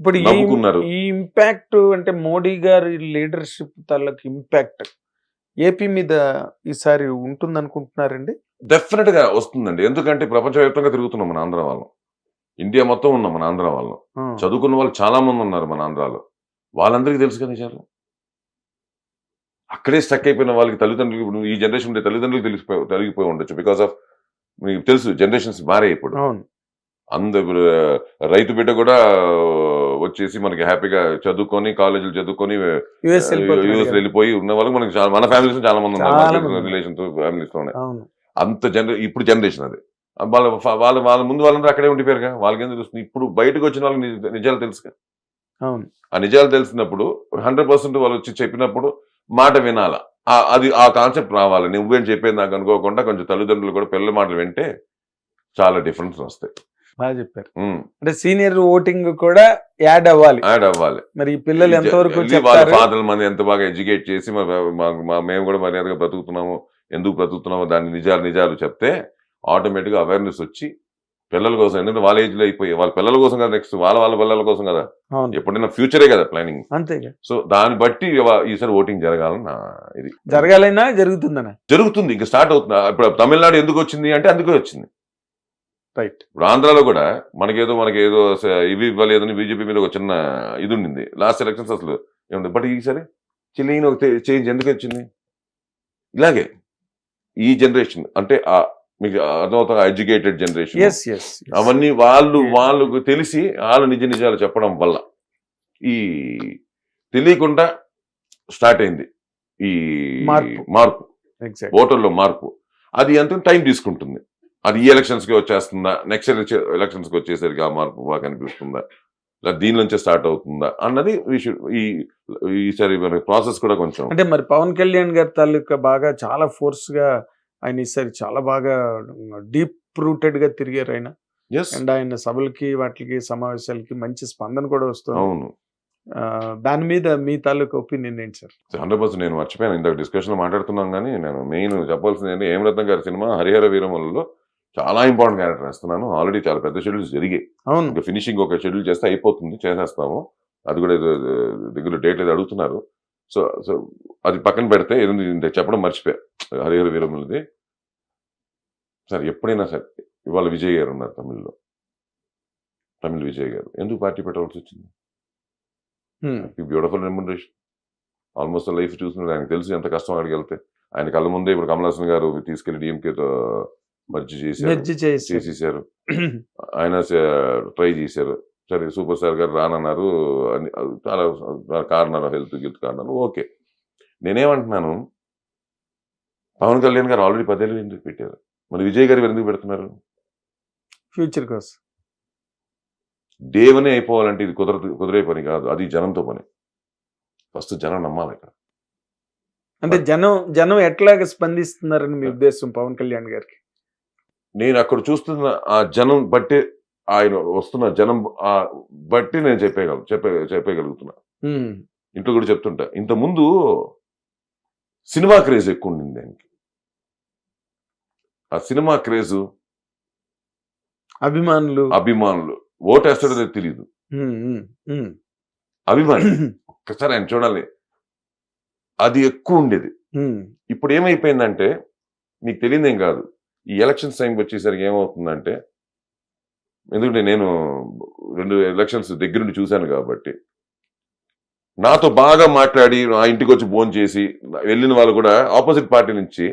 ఇప్పుడు ఈ ఇంపాక్ట్ అంటే మోడీ గారి లీడర్షిప్ తాలూకు ఇంపాక్ట్ ఏపీ మీద ఈసారి ఉంటుంది అనుకుంటున్నారండి డెఫినెట్గా వస్తుందండి. ఎందుకంటే ప్రపంచవ్యాప్తంగా తిరుగుతున్నాం మన ఆంధ్ర వాళ్ళం. ఇండియా మొత్తం ఉన్నాం మన ఆంధ్ర వాళ్ళం. చదువుకున్న వాళ్ళు చాలా మంది ఉన్నారు మన ఆంధ్రాలో. వాళ్ళందరికీ తెలుసు కదా నిజాలు అక్కడే స్టక్ అయిపోయిన వాళ్ళకి తల్లిదండ్రులు ఇప్పుడు ఈ జనరేషన్ ఉండే తల్లిదండ్రులకు తెలిసిపోయి తొలగిపోయి ఉండొచ్చు బికాస్ ఆఫ్ మీకు తెలుసు జనరేషన్స్ మారాయి ఇప్పుడు. అవును. అంద ఇప్పుడు, ఆ, రైతు బిడ్డ కూడా వచ్చేసి మనకి హ్యాపీగా చదువుకొని కాలేజీలు చదువుకొని యుఎస్ యూఎస్ వెళ్ళిపోయి ఉన్న వాళ్ళకి మనకి చాలా- మన ఫ్యామిలీస్ చాలా మంది ఉన్నారు. రిలేషన్స్ ఫ్యామిలీస్ అవును. అంత జనరే ఇప్పుడు జనరేషన్ అది. వాళ్ళ వాళ్ళ వాళ్ళ ముందు వాళ్ళందరూ అక్కడే ఉండిపోయారుగా. వాళ్ళకేం తెలుస్తుంది? ఇప్పుడు బయటకు వచ్చిన వాళ్ళకి నిజ- నిజాలు తెలుసుగా. అవును. ఆ నిజాలు తెలిసినప్పుడు హండ్రెడ్ పర్సెంట్ వాళ్ళు వచ్చి చెప్పినప్పుడు మాట వినాల. అది ఆ కాన్సెప్ట్ రావాలి. నువ్వేం చెప్పేది నాకు అనుకోకుండా కొంచెం తల్లిదండ్రులు కూడా పిల్లల మాటలు వింటే చాలా డిఫరెన్స్ వస్తాయి. బాగా చెప్పారు. అంటే సీనియర్ ఓటింగ్ కూడా యాడ్ అవ్వాలి. యాడ్ అవ్వాలి. మరి ఈ పిల్లలు ఎంతవరకు వెళ్ళి వాళ్ళ చెప్తారు? ఫాదర్ మంది ఎంత బాగా ఎడ్యుకేట్ చేసి మేము కూడా మర్యాదగా బ్రతుకుతున్నాము ఎందుకు బ్రతుకుతున్నామో దాని నిజాలు నిజాలు చెప్తే ఆటోమేటిక్గా అవేర్నెస్ వచ్చి పిల్లల కోసం ఎందుకంటే వాళ్ళ ఏజ్లో అయిపోయి వాళ్ళ పిల్లల కోసం కదా నెక్స్ట్ వాళ్ళ వాళ్ళ పిల్లల కోసం కదా. ఎప్పుడైనా ఫ్యూచరే కదా ప్లానింగ్ అంతేగా సో దాన్ని బట్టి ఈసారి ఓటింగ్ జరగాలని ఇది. జరగాలైనా జరుగుతుందనా. జరుగుతుంది. ఇంకా స్టార్ట్ అవుతుంది. ఇప్పుడు తమిళనాడు ఎందుకు వచ్చింది అంటే అందుకే వచ్చింది. రైట్ ఇప్పుడు ఆంధ్రాలో కూడా మనకేదో మనకేదో ఇవి ఇవ్వలేదని బీజేపీ మీద ఒక చిన్న ఇది ఉండింది లాస్ట్ ఎలక్షన్స్ అసలు ఏముంది బట్ ఈసారి చిన్న ఒక చేంజ్ ఎందుకు వచ్చింది? ఇలాగే ఈ జనరేషన్ అంటే ఆ మీకు అర్థమవుతా ఎడ్యుకేటెడ్ జనరేషన్ అవన్నీ వాళ్ళు వాళ్ళకు తెలిసి వాళ్ళు నిజ నిజాలు చెప్పడం వల్ల ఈ తెలియకుండా స్టార్ట్ అయింది ఈ మార్పు. ఓటర్లో మార్పు. అది ఎంత టైం తీసుకుంటుంది. అది ఈ ఎలక్షన్స్కి వచ్చేస్తుందా? నెక్స్ట్ ఎలక్షన్స్కి వచ్చేసరికి ఆ మార్పు బాగా కనిపిస్తుందా లేదా దీని నుంచే స్టార్ట్ అవుతుందా? అన్నది ఈ ఈసారి మన ప్రాసెస్ కూడా కొంచెం అంటే మరి పవన్ కళ్యాణ్ గారి తాలూకా బాగా చాలా ఫోర్స్గా ఆయన ఈసారి చాలా బాగా డీప్ రూటెడ్గా తిరిగారు ఆయన. అండ్ ఆయన సభలకి వాటికి సమావేశాలకి మంచి స్పందన కూడా వస్తుంది. అవును. దాని మీద మీ తాలూకా ఒపీనియన్ ఏంటి సార్? హండ్రెడ్ పర్సెంట్ నేను మర్చిపోయాను. ఇందాక డిస్కషన్ మాట్లాడుతున్నాం కానీ నేను మెయిన్ చెప్పాల్సింది ఏంటి హేమరత్నం గారి సినిమా హరిహర వీరమలలో చాలా ఇంపార్టెంట్ క్యారెక్టర్ వేస్తున్నాను. ఆల్రెడీ చాలా పెద్ద షెడ్యూల్స్ జరిగాయి. అవును. ఇంకా ఫినిషింగ్ ఒక షెడ్యూల్ చేస్తే అయిపోతుంది చేసేస్తాము. అది కూడా ఏదో దగ్గర డేట్ ఏదో అడుగుతున్నారు. సో సో అది పక్కన పెడితే ఏదో ఇంత చెప్పడం మర్చిపోయా. హరిహర వీరములది సరే ఎప్పుడైనా సరే ఇవాళ విజయ్ గారు ఉన్నారు తమిళ్ళో. తమిళ్ విజయ్ గారు. ఎందుకు పార్టీ పెట్టవలసి వచ్చింది. Beautiful remuneration. ఆల్మోస్ట్ లైఫ్ చూసినప్పుడు ఆయనకు తెలుసు ఎంత కష్టం అక్కడికి వెళ్తే. ఆయన కళ్ళ ముందే ఇప్పుడు కమల్ హాసన్ గారు తీసుకెళ్ళి డిఎంకేతో మర్జీ చేశారు చేసేసారు ఆయన ట్రై చేశారు. సరే సూపర్ స్టార్ గారు రానన్నారు. అని చాలా కారణాలు హెల్త్ గిల్త్ కారణాలు ఓకే. నేనేమంటున్నాను పవన్ కళ్యాణ్ గారు ఆల్రెడీ పదేళ్ళు ఎందుకు పెట్టారు? మరి విజయ్ గారు ఎందుకు పెడుతున్నారు? ఫ్యూచర్ కోసం. దేవనే అయిపోవాలంటే ఇది కుదరదు కుదిరే పని కాదు. అది జనంతో పని. ఫస్ట్ జనం నమ్మాలి ఇక్కడ అంటే జనం జనం ఎట్లాగా స్పందిస్తున్నారని మీ ఉద్దేశం పవన్ కళ్యాణ్ గారికి? నేను అక్కడ చూస్తున్న ఆ జనం బట్టి ఆయన వస్తున్న జనం ఆ బట్టి నేను చెప్పేయగల చెప్పే చెప్పగలుగుతున్నా Hmm. ఇంట్లో కూడా చెప్తుంటా. ఇంత ముందు సినిమా క్రేజ్ ఎక్కువ ఉండింది ఆయనకి ఆ సినిమా క్రేజ్ అభిమానులు. అభిమానులు. ఓటేస్తాడో లేదో తెలియదు. అభిమాని ఒక్కసారి ఆయన చూడాలి. అది ఎక్కువ ఉండేది. ఇప్పుడు ఏమైపోయిందంటే నీకు తెలియదేం కాదు. ఈ ఎలక్షన్స్ టైంకి వచ్చేసరికి ఏమవుతుందంటే ఎందుకంటే నేను రెండు ఎలక్షన్స్ దగ్గరుండి చూశాను కాబట్టి నాతో బాగా మాట్లాడి నా ఇంటికి వచ్చి ఫోన్ చేసి వెళ్ళిన వాళ్ళు కూడా ఆపోజిట్ పార్టీ నుంచి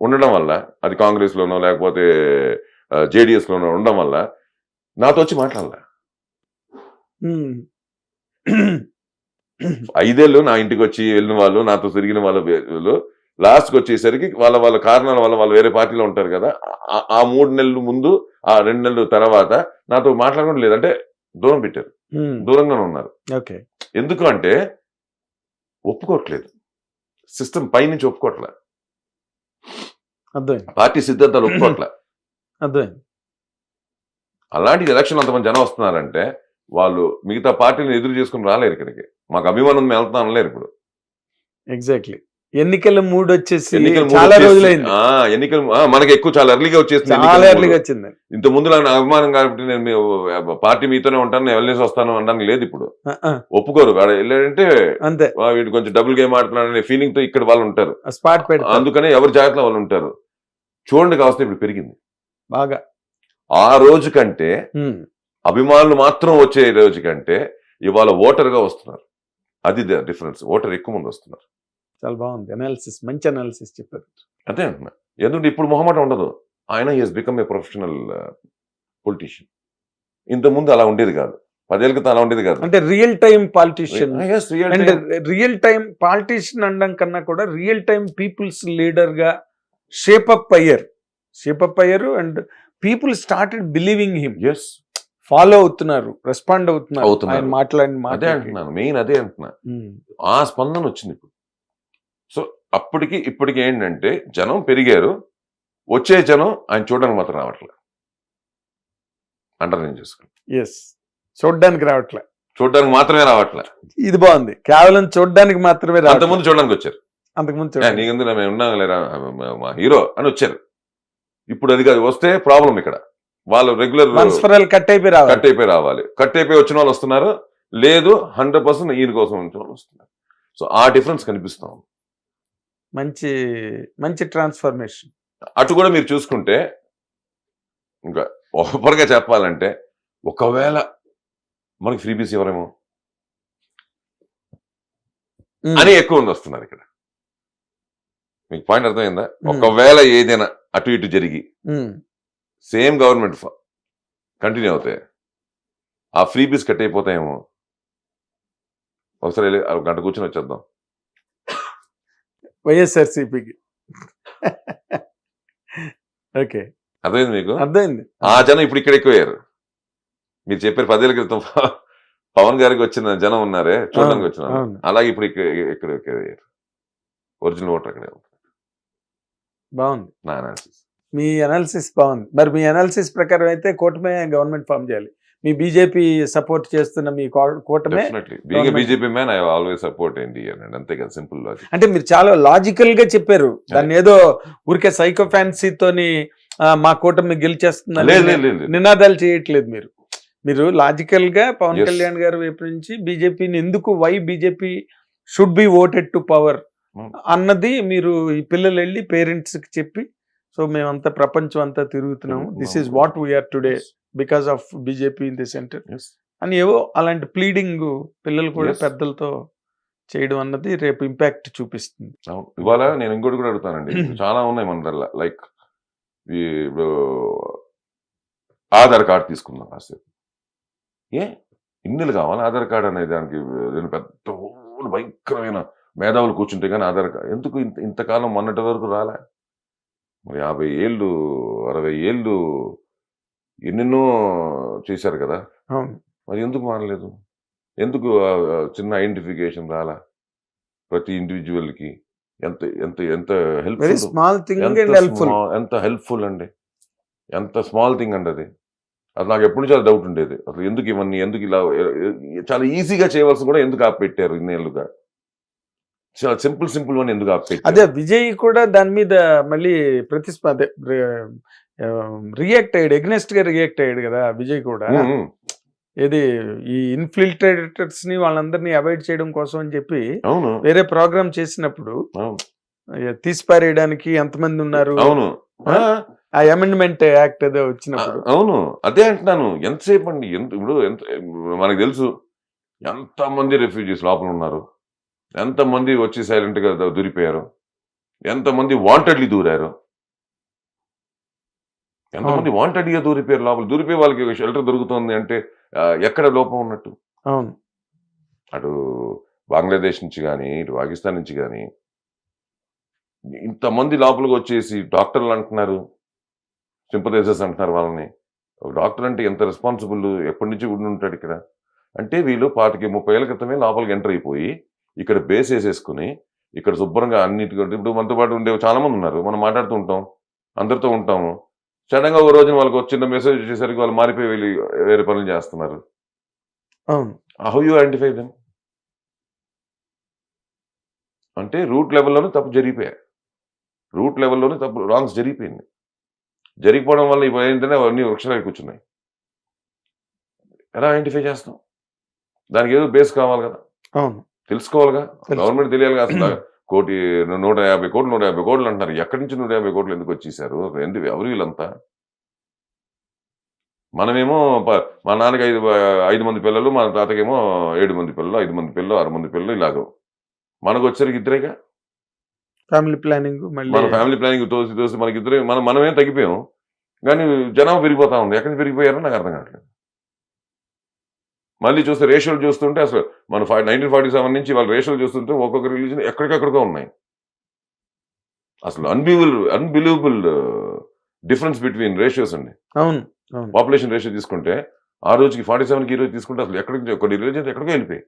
ఉండడం వల్ల అది కాంగ్రెస్ లోనో లేకపోతే జేడిఎస్ లోనో ఉండడం వల్ల నాతో వచ్చి మాట్లాడాల. ఐదేళ్ళు నా ఇంటికి వచ్చి వెళ్ళిన వాళ్ళు నాతో తిరిగిన వాళ్ళు లాస్ట్కి వచ్చేసరికి వాళ్ళ వాళ్ళ కారణాల వల్ల వాళ్ళు వేరే పార్టీలో ఉంటారు కదా ఆ- మూడు నెలల ముందు ఆ రెండు నెలల తర్వాత నాతో మాట్లాడడం లేదంటే దూరం పెట్టారు. దూరంగానే ఉన్నారు. ఓకే. ఎందుకు అంటే ఒప్పుకోవట్లేదు. సిస్టమ్ పైనుంచి ఒప్పుకోవట్లే పార్టీ సిద్ధాంతాలు ఒప్పుకోవట్లే అలాంటి ఎలక్షన్ అంతమంది జనం వస్తున్నారంటే వాళ్ళు మిగతా పార్టీని ఎదురు చేసుకుని రాలేరు ఇక్కడికి. మాకు అభిమానం మేము వెళ్తాం అనలేరు ఇప్పుడు. ఎగ్జాక్ట్లీ ఎన్నికల మూడ్ వచ్చేసి చాలా రోజులైంది. ఎన్నికలు మనకి ఎక్కువ చాలా ఎర్లీగా వచ్చేసింది చాలా ఎర్లీగా. వచ్చింది. ఇంత ముందు నాకు అభిమానం కాబట్టి నేను పార్టీ మీతోనే ఉంటాను నేను వెళ్ళేసి వస్తాను అనడానికి లేదు ఇప్పుడు. ఒప్పుకోరు వాడు వెళ్ళాడంటే అంతే. "వా, వీడు కొంచెం డబుల్ గేమ్ ఆడుతున్నాడు అనే ఫీలింగ్తో ఇక్కడ వాళ్ళు ఉంటారు. స్పాట్ అందుకనే ఎవరి జాగ్రత్తలో వాళ్ళు ఉంటారు. చూడండి కావస్తే ఇప్పుడు పెరిగింది. బాగా. ఆ రోజు కంటే అభిమానులు మాత్రం వచ్చే రోజు కంటే ఇవాళ ఓటర్గా వస్తున్నారు. అది డిఫరెన్స్. ఓటర్ ఎక్కువ మంది వస్తున్నారు. చాలా బాగుంది. అనాలిసిస్ మంచి అనాలిసిస్ చెప్పారు. అదే అంటున్నా. ఎందుకంటే ఇప్పుడు మొహమాట ఉండదు. ఆయన he's become a professional politician ఇంత ముందు అలా ఉండేది కాదు. పదేళ్ళ క్రితం అలా ఉండేది కాదు. అంటే real time politician and. Real time politician అనడం కన్నా కూడా రియల్ టైం పీపుల్స్ లీడర్గా షేప్ అప్ అయ్యారు. షేప్ అప్ అయ్యారు and people started believing him Yes, follow అవుతున్నారు రెస్పాండ్ అవుతున్నారు. అవుతున్నారు. మాట్లాడిన అదే. అంటున్నాను. మెయిన్ అదే అంటున్నా. ఉమ్, ఆ స్పందన వచ్చింది ఇప్పుడు. సో అప్పటికి ఇప్పటికి ఏంటంటే జనం పెరిగారు. వచ్చే జనం ఆయన చూడడానికి మాత్రం రావట్లే. అంటారు నేను చేసుకోండి. ఎస్ చూడడానికి రావట్లే. చూడడానికి మాత్రమే రావట్లే. ఇది బాగుంది. కేవలం చూడడానికి మాత్రమే అంతకుముందు చూడడానికి వచ్చారు. అంతకుముందు "ఏ, చూడడానికి. నీకెందుకు మేము ఉన్నాం లేరా మా- హీరో అని వచ్చారు. ఇప్పుడు అది కాదు వస్తే ప్రాబ్లం ఇక్కడ. వాళ్ళు రెగ్యులర్ కట్ అయిపోయి రావాలి. కట్ అయిపోయి రావాలి. కట్ అయిపోయి వచ్చిన వాళ్ళు వస్తున్నారు. లేదు హండ్రెడ్ పర్సెంట్ ఈయన కోసం వచ్చిన వాళ్ళు వస్తున్నారు. సో ఆ డిఫరెన్స్ కనిపిస్తాం మంచి మంచి ట్రాన్స్ఫర్మేషన్ అటు కూడా మీరు చూసుకుంటే ఇంకా ఓపెన్గా చెప్పాలంటే ఒకవేళ మనకి ఫ్రీ బీస్ ఎవరేమో? అని ఎక్కువ మంది వస్తున్నారు ఇక్కడ. మీకు పాయింట్ అర్థమైందా? ఒకవేళ ఏదైనా అటు ఇటు జరిగి సేమ్ గవర్నమెంట్ కంటిన్యూ అవుతాయి ఆ ఫ్రీ బీస్ కట్ అయిపోతాయేమో? ఒకసారి ఒక గంట కూర్చొని వచ్చేద్దాం. వైఎస్ఆర్సిపికి. ఓకే. అర్థమైంది మీకు? అర్థమైంది. ఆ జనం ఇప్పుడు ఇక్కడ ఎక్కువయ్యారు. మీరు చెప్పారు పదేళ్ళ క్రితం పవన్ గారికి వచ్చిన జనం ఉన్నారే చూడడానికి వచ్చిన అలాగే ఇప్పుడు ఇక్కడ ఇక్కడ ఎక్కువయ్యారు. ఒరిజినల్ ఓటర్ అక్కడే. బాగుంది. నా అనాలిసిస్. మీ అనాలిసిస్ బాగుంది. మరి మీ అనాలిసిస్ ప్రకారం అయితే కూటమే గవర్నమెంట్ ఫామ్ చేయాలి. మీ బీజేపీ సపోర్ట్ చేస్తున్న మీ కూటమే. BJP man I always support NDR అండి అంతే కదా సింపుల్ లాజిక్ అంటే మీరు చాలా లాజికల్గా చెప్పారు దాన్ని ఏదో ఊరికే సైకో ఫ్యాన్సీతోని మా కూటమి లేదు. నినాదాలు చేయట్లేదు మీరు. మీరు లాజికల్గా పవన్. కళ్యాణ్ గారి వైపు నుంచి బీజేపీని ఎందుకు why BJP should be voted to power. అన్నది మీరు ఈ పిల్లలు వెళ్ళి పేరెంట్స్కి చెప్పి సో మేమంతా ప్రపంచం అంతా తిరుగుతున్నాము. This is what we are today because of BJP in the centre. అని ఏవో అలాంటి ప్లీడింగ్ పిల్లలు కూడా. పెద్దలతో చేయడం అన్నది రేపు ఇంపాక్ట్ చూపిస్తుంది. ఇవాళ నేను ఇంకోటి కూడా అడుగుతానండి. చాలా ఉన్నాయి మన దగ్గర. లైక్ ఇప్పుడు ఆధార్ కార్డ్ తీసుకుందాం కాసేపు ఏ? ఇన్నిలు కావాలి ఆధార్ కార్డ్ అనే దానికి? నేను పెద్ద భయంకరమైన మేధావులు కూర్చుంటే కానీ ఆధార్ కార్డ్ ఎందుకు ఇంత ఇంతకాలం మొన్నటి వరకు రాలే? మరి యాభై ఏళ్ళు అరవై ఏళ్ళు ఎన్నెన్నో చేశారు కదా. మరి ఎందుకు మారలేదు? ఎందుకు చిన్న ఐడెంటిఫికేషన్ రాలా? ప్రతి ఇండివిజువల్కి ఎంత ఎంత ఎంత హెల్ప్ఫుల్? స్మాల్ థింగ్ ఎంత హెల్ప్ఫుల్. small- ఎంత హెల్ప్ఫుల్ అండి. ఎంత స్మాల్ థింగ్ అండి అది. అది నాకు ఎప్పటి నుంచో డౌట్ ఉండేది. అసలు ఎందుకు ఇవన్నీ ఎందుకు ఇలా చాలా ఈజీగా చేయవలసి కూడా ఎందుకు ఆపెట్టారు ఇన్నేళ్ళుగా చాలా సింపుల్ సింపుల్ అని ఎందుకు అదే ఆపెట్టారు విజయ్ కూడా దాని మీద మళ్ళీ ప్రతిస్ప అదే రియాక్ట్ అయ్యాడు. ఎగ్నెస్ట్గా రియాక్ట్ అయ్యాడు కదా విజయ్ కూడా. ఏది ఈ ఇన్ఫిల్ట్రేటర్స్ని వాళ్ళందరినీ అవాయిడ్ చేయడం కోసం అని చెప్పి వేరే ప్రోగ్రామ్ చేసినప్పుడు తీసిపారేయడానికి ఎంతమంది ఉన్నారు? అవును. ఆ, ఆ? అమెండ్మెంట్ యాక్ట్ ఏదో వచ్చినప్పుడు. అవును. అదే అంటున్నాను. ఎంతసేపు అండి? ఎంత ఇప్పుడు ఎంత మనకు తెలుసు. ఎంతమంది రెఫ్యూజీస్ లోపల ఉన్నారు? ఎంతమంది వచ్చి సైలెంట్గా ద- దూరిపోయారు? ఎంతమంది వాంటెడ్లీ దూరారు? ఎంతమంది వాంటెడ్గా దూరిపోయారు లోపల? దూరిపోయి వాళ్ళకి షెల్టర్ దొరుకుతుంది అంటే ఎక్కడ లోపం ఉన్నట్టు? అవును. అటు బంగ్లాదేశ్ నుంచి కానీ ఇటు పాకిస్తాన్ నుంచి కానీ ఇంతమంది లోపలికి వచ్చేసి డాక్టర్లు అంటున్నారు సింపథైజర్స్ అంటున్నారు వాళ్ళని. ఒక డాక్టర్ అంటే ఎంత రెస్పాన్సిబుల్? ఎప్పటి నుంచి ఉండి ఉంటాడు ఇక్కడ? అంటే వీళ్ళు పాతికి ముప్పై ఏళ్ళ క్రితమే లోపలికి ఎంటర్ అయిపోయి ఇక్కడ బేస్ వేసేసుకుని ఇక్కడ శుభ్రంగా అన్నిటికీ ఇప్పుడు మనతో పాటు ఉండే చాలా మంది ఉన్నారు. మనం మాట్లాడుతూ ఉంటాం అందరితో ఉంటాము. సడన్గా ఓ రోజున వాళ్ళకి చిన్న మెసేజ్ వచ్చేసరికి వాళ్ళు మారిపోయి వెళ్ళి వేరే పనులు చేస్తున్నారు. హౌ యూ ఐడెంటిఫై దెమ్ అంటే రూట్ లెవెల్లోనే తప్పు జరిగిపోయాయి. రూట్ లెవెల్లోనే తప్పు రాంగ్స్ జరిగిపోయింది. జరిగిపోవడం వల్ల ఇప్పుడు ఏంటంటే అవన్నీ వృక్షాలు కూర్చున్నాయి. ఎలా ఐడెంటిఫై చేస్తాం? దానికి ఏదో బేస్ కావాలి కదా. అవును. తెలుసుకోవాలిగా? తెలుసు. గవర్నమెంట్ తెలియాలి కదా అసలు కోటి నూట యాభై కోట్లు నూట యాభై కోట్లు అంటారు ఎక్కడి నుంచి నూట యాభై కోట్లు ఎందుకు వచ్చేసారు ఎందుకు ఎవరు వీళ్ళంతా? మనమేమో మా నాన్నకి ఐదు ఐదు మంది పిల్లలు మా తాతకేమో ఏడు మంది పిల్లలు ఐదు మంది పిల్లలు ఆరు మంది పిల్లలు ఇలాగ. మనకు వచ్చరికి ఇద్దరేగా ఫ్యామిలీ ప్లానింగ్ మన ఫ్యామిలీ ప్లానింగ్ తోసి తోసి మనకి ఇద్దరే మనం మనమే తగ్గిపోయాం. కానీ జనాభా పెరిగిపోతా ఉంది. ఎక్కడి నుంచి పెరిగిపోయారో నాకు అర్థం కావట్లేదు. మళ్ళీ చూస్తే రేషియోలు చూస్తుంటే అసలు మన ఫైవ్ నైన్టీన్ ఫార్టీ సెవెన్ నుంచి వాళ్ళ రేషియోలు చూస్తుంటే ఒక్కొక్క రిలీజన్ ఎక్కడికెక్కడికో ఉన్నాయి. అసలు unbelievable unbelievable difference between ratios అండి. అవును అవును. పాపులేషన్ రేషియో తీసుకుంటే ఆ రోజుకి ఫార్టీ సెవెన్కి ఈ రోజు తీసుకుంటే అసలు ఎక్కడికి కొన్ని రిలీజన్స్ ఎక్కడికో వెళ్ళిపోయాయి.